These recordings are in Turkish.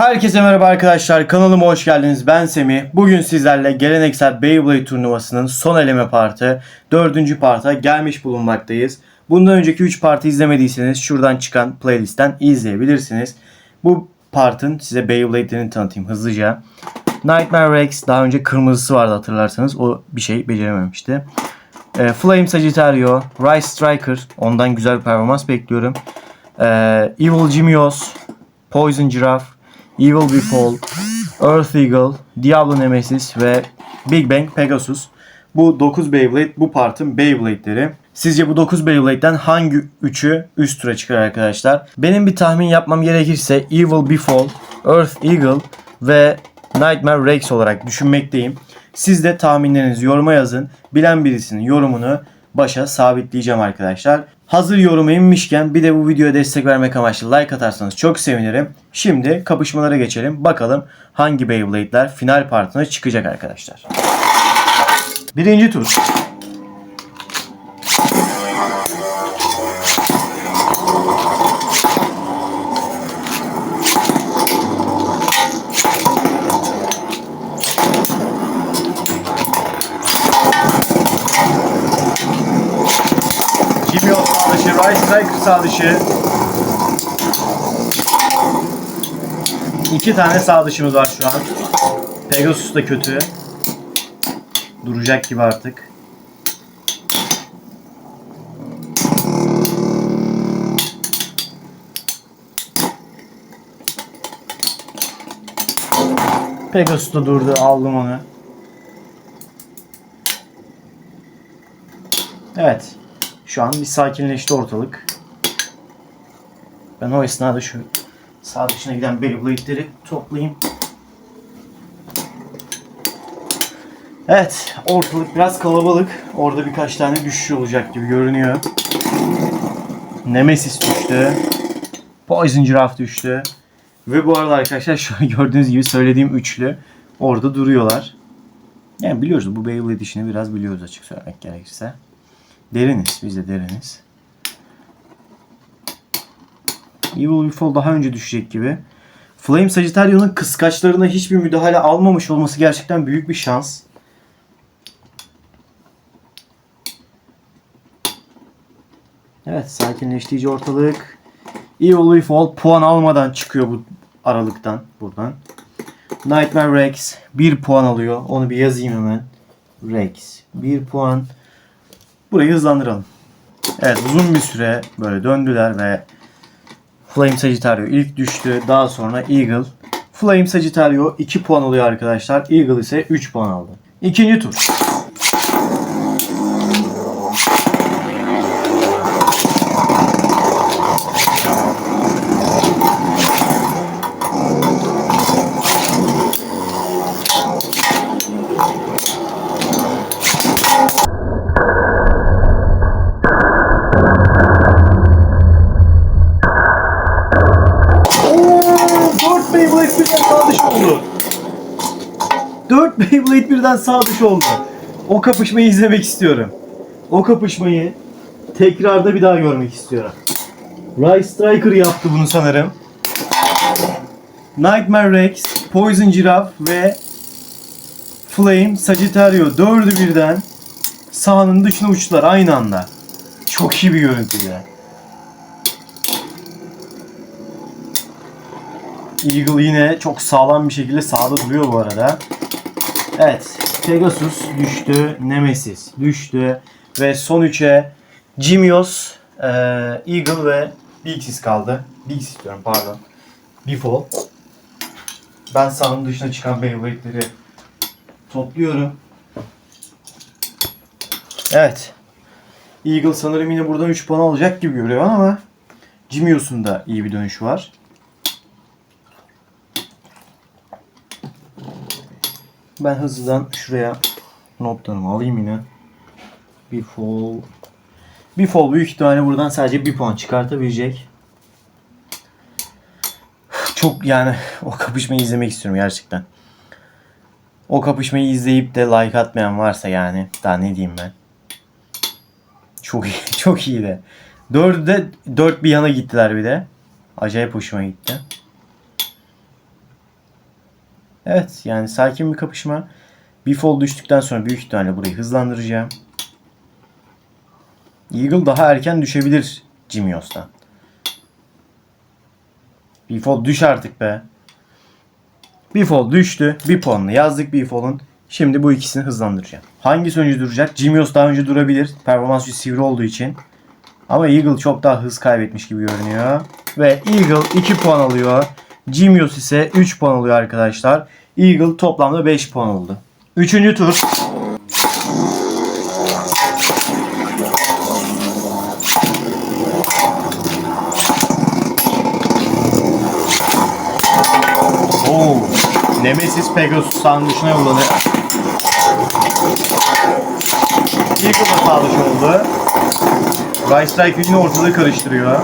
Herkese merhaba arkadaşlar. Kanalıma hoş geldiniz. Ben Semih. Bugün sizlerle geleneksel Beyblade turnuvasının son eleme partı, dördüncü parta gelmiş bulunmaktayız. Bundan önceki 3 partı izlemediyseniz şuradan çıkan playlistten izleyebilirsiniz. Bu partın size Beyblade'lerini tanıtayım hızlıca. Nightmare Rex daha önce kırmızısı vardı hatırlarsanız. O bir şey becerememişti. E, Flame Sagittario, Rise Striker. Ondan güzel bir performans bekliyorum. E, Evil Jimios, Poison Giraffe, Evil Befall, Earth Eagle, Diablo Nemesis ve Big Bang Pegasus. Bu 9 Beyblade bu partın Beyblade'leri. Sizce bu 9 Beyblade'den hangi 3'ü üst tura çıkar arkadaşlar? Benim bir tahmin yapmam gerekirse Evil Befall, Earth Eagle ve Nightmare Rex olarak düşünmekteyim. Siz de tahminlerinizi yoruma yazın. Bilen birisinin yorumunu başa sabitleyeceğim arkadaşlar. Hazır yoruma inmişken bir de bu videoya destek vermek amaçlı like atarsanız çok sevinirim. Şimdi kapışmalara geçelim. Bakalım hangi Beyblade'ler final partına çıkacak arkadaşlar. Birinci tur. Striker sağ dışı. İki tane sağ dışımız var şu an. Pegasus da kötü. Duracak gibi artık. Pegasus da durdu. Aldım onu. Evet. Şu an bir sakinleşti ortalık. Ben o esnada şu sağ dışına giden Beyblade'leri toplayayım. Evet, ortalık biraz kalabalık. Orada birkaç tane düşüş olacak gibi görünüyor. Nemesis düştü. Poison Giraffe düştü. Ve bu arada arkadaşlar şu an gördüğünüz gibi söylediğim üçlü orada duruyorlar. Yani biliyoruz bu Beyblade işini biraz biliyoruz açık söylemek gerekirse. Deriniz. Biz de deriniz. Evil Befall daha önce düşecek gibi. Flame Sagittario'nun kıskaçlarına hiçbir müdahale almamış olması gerçekten büyük bir şans. Evet sakinleştirici ortalık. Evil Befall puan almadan çıkıyor bu aralıktan buradan. Nightmare Rex 1 puan alıyor. Onu bir yazayım hemen. Rex 1 puan. Burayı hızlandıralım. Evet uzun bir süre böyle döndüler ve Flame Sagittario ilk düştü. Daha sonra Eagle. Flame Sagittario 2 puan alıyor arkadaşlar. Eagle ise 3 puan aldı. İkinci tur. Oo, 4 Beyblade birden sağ dışı oldu. 4 Beyblade birden sağ dışı oldu. O kapışmayı izlemek istiyorum. O kapışmayı tekrarda bir daha görmek istiyorum. Rise Striker yaptı bunu sanırım. Nightmare Rex, Poison Giraffe ve Flame Sagittario dördü birden sahanın dışına uçtular aynı anda. Çok iyi bir görüntüydü. Eagle yine çok sağlam bir şekilde sağda duruyor bu arada. Evet. Pegasus düştü. Nemesis düştü. Ve son 3'e Jimios, e, Eagle ve Bixis kaldı. Bixis diyorum pardon. Befall. Ben sahanın dışına çıkan Beyblade'leri topluyorum. Evet. Eagle sanırım yine buradan 3 puan alacak gibi görüyor ama Jimios'un da iyi bir dönüşü var. Ben hızlıdan şuraya notlarımı alayım yine. Bir fall. Bir fall büyük ihtimalle buradan sadece bir puan çıkartabilecek. Çok yani o kapışmayı izlemek istiyorum gerçekten. O kapışmayı izleyip de like atmayan varsa yani daha ne diyeyim ben. Çok iyi, çok iyi de. Dördü de dört bir yana gittiler bir de. Acayip hoşuma gitti. Evet yani sakin bir kapışma. Bir fall düştükten sonra büyük ihtimalle burayı hızlandıracağım. Eagle daha erken düşebilir Jimios'tan. Bir fall düş artık be. Bir fall düştü. Bir puanını yazdık bir fall'un. Şimdi bu ikisini hızlandıracağım. Hangisi önce duracak? Jimios daha önce durabilir. Performans sivri olduğu için. Ama Eagle çok daha hız kaybetmiş gibi görünüyor. Ve Eagle 2 puan alıyor. Jimios ise 3 puan alıyor arkadaşlar. Eagle toplamda 5 puan oldu. Üçüncü tur. Oo. Nemesis Pegasus dışına yolladı. Eagle dışı oldu. Ray Strike yine ortalığı karıştırıyor.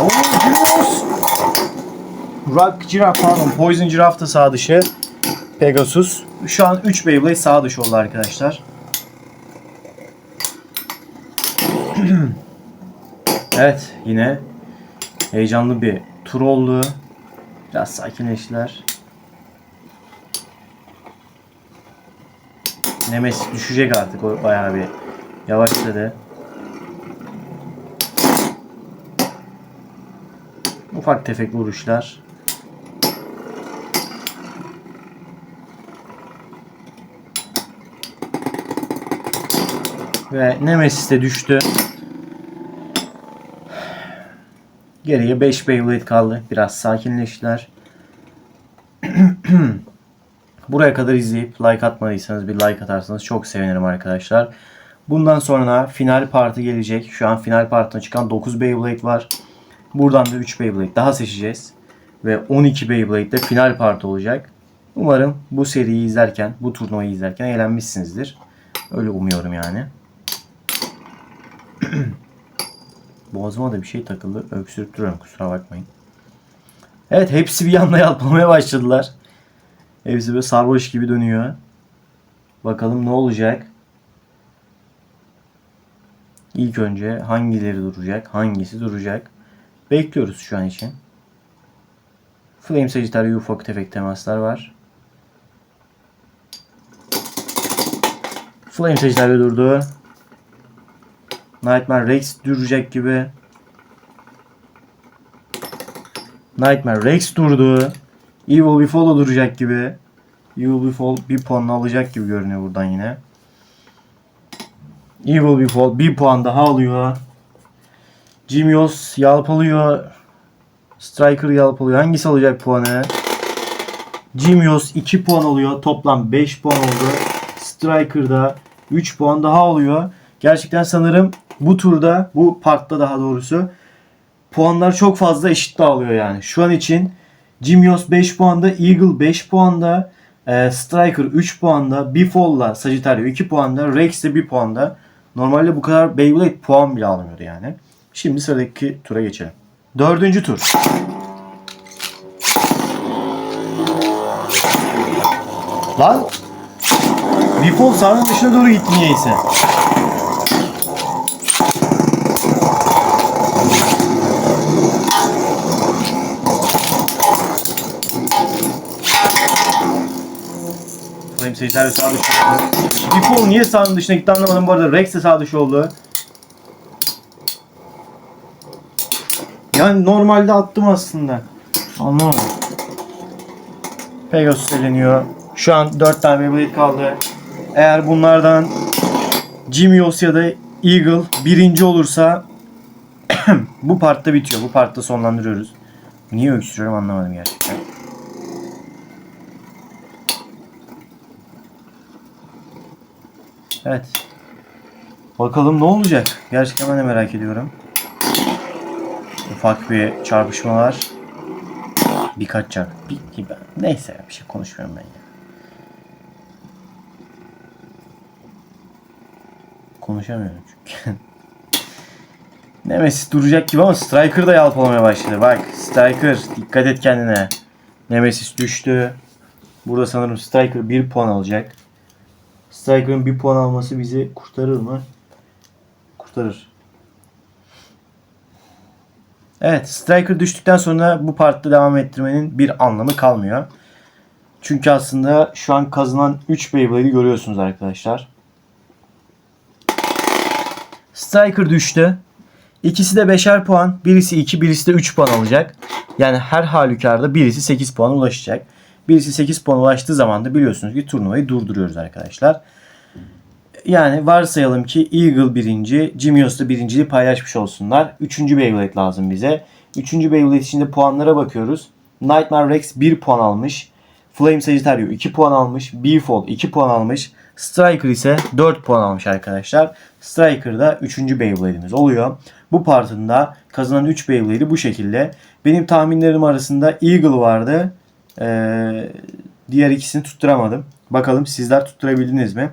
Oo, Juniors. Rock Giraffe pardon. Poison Giraffe da sağ dışı. Pegasus. Şu an 3 Beyblade sağ dışı oldu arkadaşlar. evet yine heyecanlı bir tur oldu. Biraz sakinleştiler. Nemesis düşecek artık o bayağı bir yavaşladı. Ufak tefek vuruşlar. Ve Nemesis de düştü. Geriye 5 Beyblade kaldı. Biraz sakinleştiler. Buraya kadar izleyip like atmadıysanız bir like atarsanız çok sevinirim arkadaşlar. Bundan sonra final parti gelecek. Şu an final partına çıkan 9 Beyblade var. Buradan da 3 Beyblade daha seçeceğiz. Ve 12 Beyblade de final parti olacak. Umarım bu seriyi izlerken, bu turnuvayı izlerken eğlenmişsinizdir. Öyle umuyorum yani. Boğazıma da bir şey takıldı. Öksürüp duruyorum kusura bakmayın. Evet hepsi bir anda yalpalamaya başladılar. Hepsi böyle sarhoş gibi dönüyor. Bakalım ne olacak? İlk önce hangileri duracak? Hangisi duracak? Bekliyoruz şu an için. Flame Sagittario ufak tefek temaslar var. Flame Sagittario durdu. Nightmare Rex duracak gibi. Nightmare Rex durdu. Evil Befall'da duracak gibi. Evil Befall bir puanını alacak gibi görünüyor buradan yine. Evil Befall bir puan daha alıyor. Jimios yalpalıyor. Striker yalpalıyor. Hangisi alacak puanı? Jimios 2 puan alıyor. Toplam 5 puan oldu. Striker'da 3 puan daha alıyor. Gerçekten sanırım bu turda, bu partta daha doğrusu puanlar çok fazla eşit dağılıyor yani. Şu an için Jimios 5 puanda, Eagle 5 puanda, e, Striker 3 puanda, Bifall'la Sagittario 2 puanda, Rex de 1 puanda. Normalde bu kadar Beyblade puan bile almıyordu yani. Şimdi sıradaki tura geçelim. Dördüncü tur. Lan! Bifall sahanın dışına doğru gitti niyeyse. Flame Sagittario sağ dışı oldu. Bifall niye sahanın dışına gitti anlamadım bu arada. Rex de sağ dışı oldu. Yani normalde attım aslında. Anlamadım. Pegasus eleniyor. Şu an 4 tane Beyblade kaldı. Eğer bunlardan Jimios ya da Eagle birinci olursa bu partta bitiyor. Bu partta sonlandırıyoruz. Niye öksürüyorum anlamadım gerçekten. Evet. Bakalım ne olacak? Gerçekten ben de merak ediyorum. Ufak bir çarpışma var. Birkaç çarp. Bir, bir, neyse bir şey konuşmuyorum ben ya. Konuşamıyorum çünkü. Nemesis duracak gibi ama Striker da yalpalamaya başladı. Bak Striker dikkat et kendine. Nemesis düştü. Burada sanırım Striker 1 puan alacak. Striker'ın 1 puan alması bizi kurtarır mı? Kurtarır. Evet Striker düştükten sonra bu partide devam ettirmenin bir anlamı kalmıyor. Çünkü aslında şu an kazanan 3 Beyblade'i görüyorsunuz arkadaşlar. Striker düştü. İkisi de 5'er puan. Birisi 2, birisi de 3 puan alacak. Yani her halükarda birisi 8 puana ulaşacak. Birisi 8 puan ulaştığı zaman da biliyorsunuz ki turnuvayı durduruyoruz arkadaşlar. Yani varsayalım ki Eagle birinci, Jimios da birinciliği paylaşmış olsunlar. Üçüncü Beyblade lazım bize. Üçüncü Beyblade için de puanlara bakıyoruz. Nightmare Rex 1 puan almış. Flame Sagittario 2 puan almış. Beefall 2 puan almış. Striker ise 4 puan almış arkadaşlar. Striker'da 3. Beyblade'imiz oluyor. Bu partında kazanan 3 Beyblade'i bu şekilde. Benim tahminlerim arasında Eagle vardı. Ee, diğer ikisini tutturamadım. Bakalım sizler tutturabildiniz mi?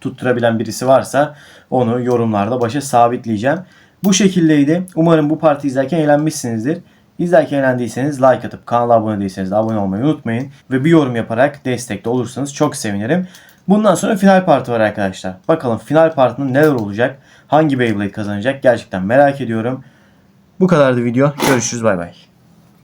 tutturabilen birisi varsa onu yorumlarda başa sabitleyeceğim. Bu şekildeydi. Umarım bu parti izlerken eğlenmişsinizdir. İzlerken eğlendiyseniz like atıp kanala abone değilseniz de abone olmayı unutmayın. Ve bir yorum yaparak destekte olursanız çok sevinirim. Bundan sonra final parti var arkadaşlar. Bakalım final partinin neler olacak? Hangi Beyblade kazanacak? Gerçekten merak ediyorum. Bu kadardı video. Görüşürüz bay bay.